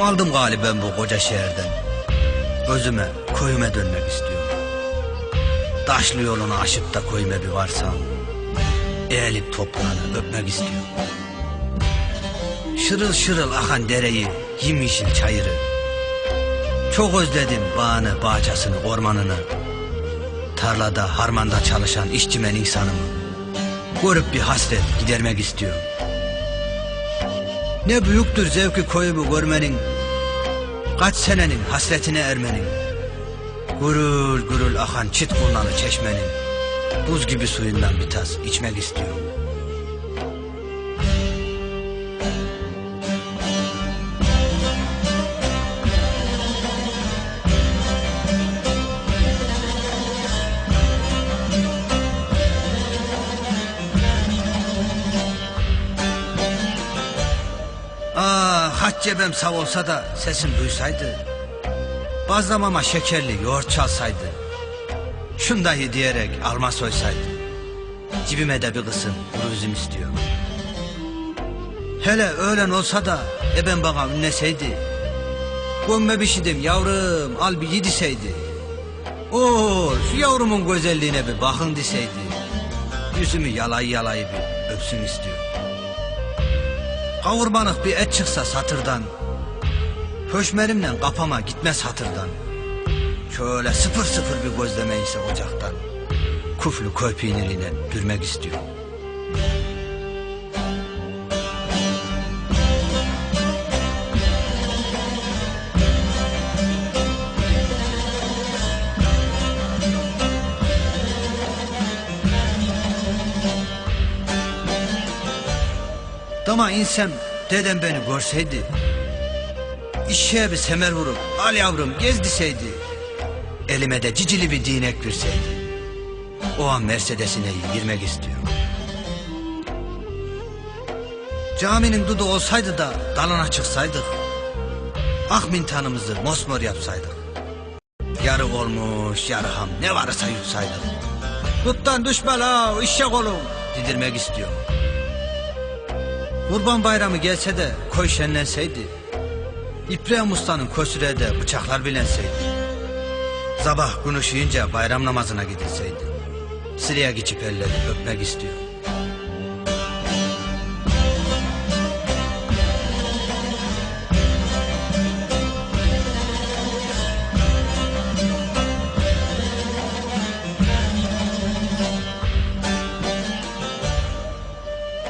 Bunaldım galiba ben bu koca şehirden. Özüme, köyüme dönmek istiyorum. Taşlı yolunu aşıp da köyüme bir varsam. Eğilip toprağını öpmek istiyorum. Şırıl şırıl akan dereyi, yimyeşil çayırı. Çok özledim bağını, bahçesini, ormanını. Tarlada, harmanda çalışan işçimen insanımı. Görüp bir hasret gidermek istiyorum. Ne büyüktür zevki koyumu görmenin, kaç senenin hasretine ermenin. Gurul gurul akan çit kurnalı çeşmenin, buz gibi suyundan bir tas içmek istiyorum. Cebem sağ olsa da sesim duysaydı. Bazlamama şekerli yoğurt çalsaydı. Şundayı diyerek alma soysaydı. Cibime de bir kısım kuru üzüm istiyorum. Hele öğlen olsa da eben bana ünleseydi. Gömme bişidim yavrum al bir yediseydi. Oo şu yavrumun güzelliğine bir bakın deseydi. Yüzümü yalayı yalayı bir öpsün istiyorum. Kavurmalık bir et çıksa satırdan Höşmerimle kapama gitmez hatırdan. Şöyle sıfır sıfır bir gözleme ise ocaktan Kuflu köy peyniriyle pürmek istiyorum Dama insem dedem beni görseydi İşe bir semer vurup al yavrum gez deseydi Elime de cicili bir değnek verseydi O an Mercedes'ine girmek istiyorum. Caminin dudu olsaydı da dalına çıksaydık Ah mintanımızı mosmor yapsaydık. Yarı olmuş yarı ham ne varsa yutsaydık. Duttan düşme la işek olun Didirmek istiyorum Kurban bayramı gelse de koy şenlenseydi İbrahim Usta'nın kösüre de bıçaklar bilenseydi Sabah gün ışıyınca bayram namazına gidilseydi Sıraya geçip elleri öpmek istiyor.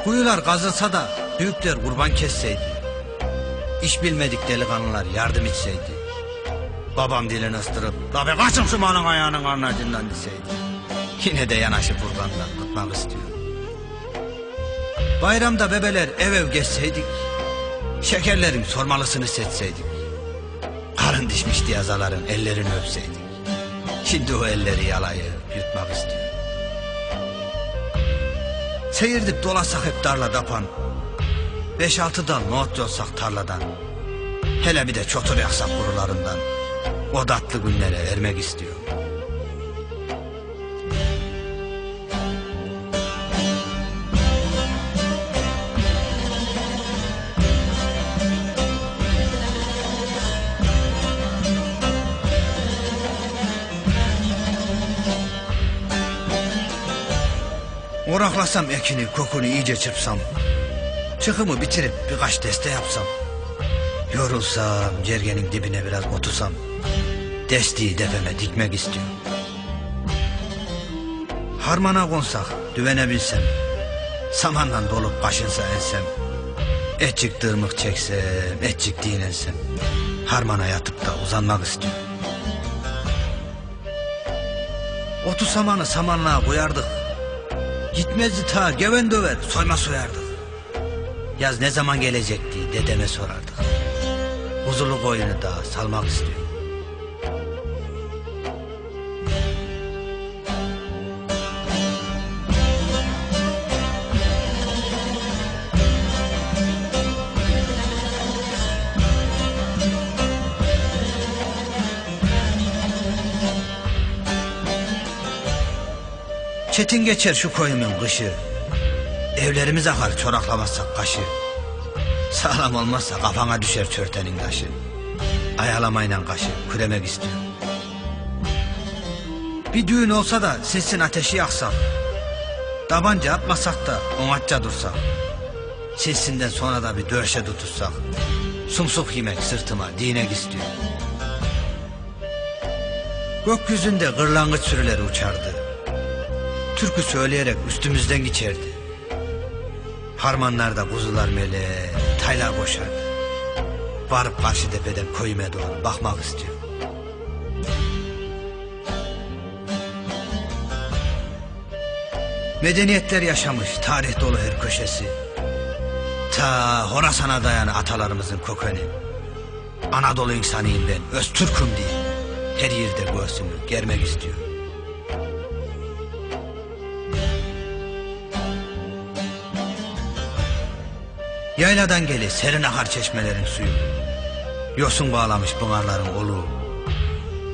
Kuyular kazılsa da büyükler kurban kesseydi İş bilmedik delikanlılar yardım etseydi Babam dilini ıstırıp La be kaçın şu malın ayağının karnacından deseydi Yine de yanaşıp kurbandan tutmak istiyor Bayramda bebeler ev ev geçseydik Şekerlerin sormalısını seçseydik Karın dişmişti yazaların ellerini öpseydik. Şimdi o elleri yalayıp yutmak istiyor Seyirdik dolasak hep darla dapan Beş altı dal nohut yolsak tarladan. Hele bir de çotur yaksak kurularından. O tatlı günlere ermek istiyor. Oraklasam ekini kokunu iyice çırpsam Çıkımı bitirip birkaç deste yapsam. Yorulsam cergenin dibine biraz otursam Destiği defeme dikmek istiyorum. Harmana konsak düvene bilsem Samanla dolup kaşınsa ensem Etçik dırmık çeksem etçik dinlensem Harmana yatıp da uzanmak istiyorum. Otu samanı samanlığa koyardık. Gitmezdi ta geven döver soyma soyardık Yaz ne zaman gelecekti dedeme sorardık. Huzurlu koyunu da salmak istiyorum. Çetin geçer şu koyumun kışı. Evlerimiz akar çoraklamazsak kaşı. Sağlam olmazsa kafana düşer çörtenin taşı. Ayalamayla kaşı küremek istiyor. Bir düğün olsa da sesin ateşi yaksak. Tabanca atmasak da onatça dursak. Sesinden sonra da bir döşe tutuşsak. Sumsuk yemek sırtıma dinek istiyor. Gökyüzünde kırlangıç sürüleri uçardı. Türkü söyleyerek üstümüzden geçerdi. Harmanlarda kuzular mele, taylar boşardı. Varıp karşı tepeden koyuma doğru bakmak istiyor. Medeniyetler yaşamış, tarih dolu her köşesi. Ta Horasan'a dayanı atalarımızın kökeni. Anadolu insanıyım ben, Öztürk'üm diye. Her yerde göğsümü germek istiyor. Yayladan geli serin akar çeşmelerin suyu. Yosun bağlamış pınarların oluğu.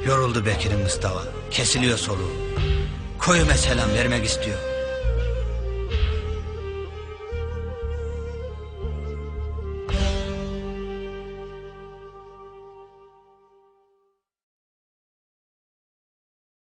Yoruldu Bekir'in Mustafa, kesiliyor soluğu. Koyuma selam vermek istiyor.